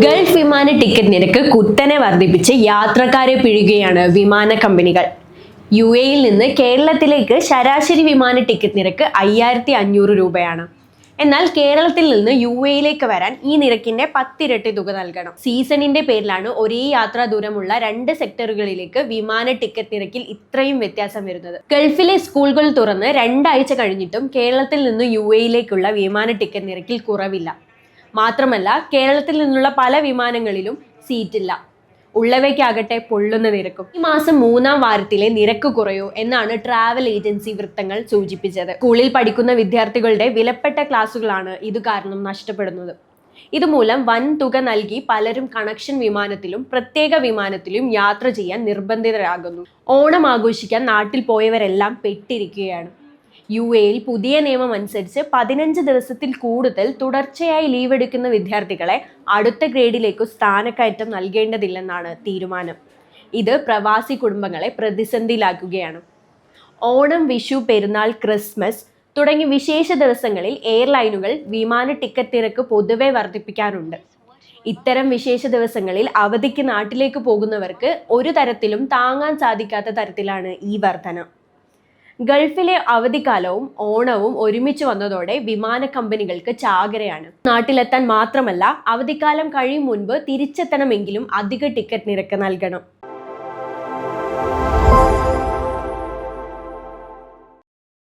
Gulf വിമാന ticket നിരക്ക് കുത്തനെ വർദ്ധിപ്പിച്ച് യാത്രക്കാരെ പിഴുകയാണ് വിമാന കമ്പനികൾ. യു എയിൽ നിന്ന് കേരളത്തിലേക്ക് ശരാശരി വിമാന ടിക്കറ്റ് നിരക്ക് അയ്യായിരത്തി അഞ്ഞൂറ് രൂപയാണ്. എന്നാൽ കേരളത്തിൽ നിന്ന് യു എയിലേക്ക് വരാൻ ഈ നിരക്കിന്റെ പത്തിരട്ടി തുക നൽകണം. സീസണിന്റെ പേരിലാണ് ഒരേ യാത്രാ ദൂരമുള്ള രണ്ട് സെക്ടറുകളിലേക്ക് വിമാന ടിക്കറ്റ് നിരക്കിൽ ഇത്രയും വ്യത്യാസം വരുന്നത്. ഗൾഫിലെ സ്കൂളുകൾ തുറന്ന് രണ്ടാഴ്ച കഴിഞ്ഞിട്ടും കേരളത്തിൽ നിന്ന് യു എയിലേക്കുള്ള വിമാന ടിക്കറ്റ് നിരക്കിൽ കുറവില്ല. മാത്രമല്ല കേരളത്തിൽ നിന്നുള്ള പല വിമാനങ്ങളിലും സീറ്റില്ല. ഉള്ളവയ്ക്കാകട്ടെ പൊള്ളുന്ന നിരക്കും. ഈ മാസം മൂന്നാം വാരത്തിലെ നിരക്ക് കുറയോ എന്നാണ് ട്രാവൽ ഏജൻസി വൃത്തങ്ങൾ സൂചിപ്പിച്ചത്. സ്കൂളിൽ പഠിക്കുന്ന വിദ്യാർത്ഥികളുടെ വിലപ്പെട്ട ക്ലാസ്സുകളാണ് ഇത് കാരണം നഷ്ടപ്പെടുന്നത്. ഇതുമൂലം വൻ തുക നൽകി പലരും കണക്ഷൻ വിമാനത്തിലും പ്രത്യേക വിമാനത്തിലും യാത്ര ചെയ്യാൻ നിർബന്ധിതരാകുന്നു. ഓണം ആഘോഷിക്കാൻ നാട്ടിൽ പോയവരെല്ലാം പെട്ടിരിക്കുകയാണ്. യു എയിൽ പുതിയ നിയമം അനുസരിച്ച് പതിനഞ്ച് ദിവസത്തിൽ കൂടുതൽ തുടർച്ചയായി ലീവ് എടുക്കുന്ന വിദ്യാർത്ഥികളെ അടുത്ത ഗ്രേഡിലേക്കു സ്ഥാനക്കയറ്റം നൽകേണ്ടതില്ലെന്നാണ് തീരുമാനം. ഇത് പ്രവാസി കുടുംബങ്ങളെ പ്രതിസന്ധിയിലാക്കുകയാണ്. ഓണം വിഷു പെരുന്നാൾ ക്രിസ്മസ് തുടങ്ങി വിശേഷ ദിവസങ്ങളിൽ എയർലൈനുകൾ വിമാന ടിക്കറ്റ് തിരക്ക് പൊതുവെ വർദ്ധിപ്പിക്കാറുണ്ട്. ഇത്തരം വിശേഷ ദിവസങ്ങളിൽ അവധിക്ക് നാട്ടിലേക്ക് പോകുന്നവർക്ക് ഒരു തരത്തിലും താങ്ങാൻ സാധിക്കാത്ത തരത്തിലാണ് ഈ വർധന. ഗൾഫിലെ അവധിക്കാലവും ഓണവും ഒരുമിച്ച് വന്നതോടെ വിമാന കമ്പനികൾക്ക് ചാകരയാണ്. നാട്ടിലെത്താൻ മാത്രമല്ല അവധിക്കാലം കഴിയും മുൻപ് തിരിച്ചെത്തണമെങ്കിലും അധിക ടിക്കറ്റ് നിരക്ക് നൽകണം.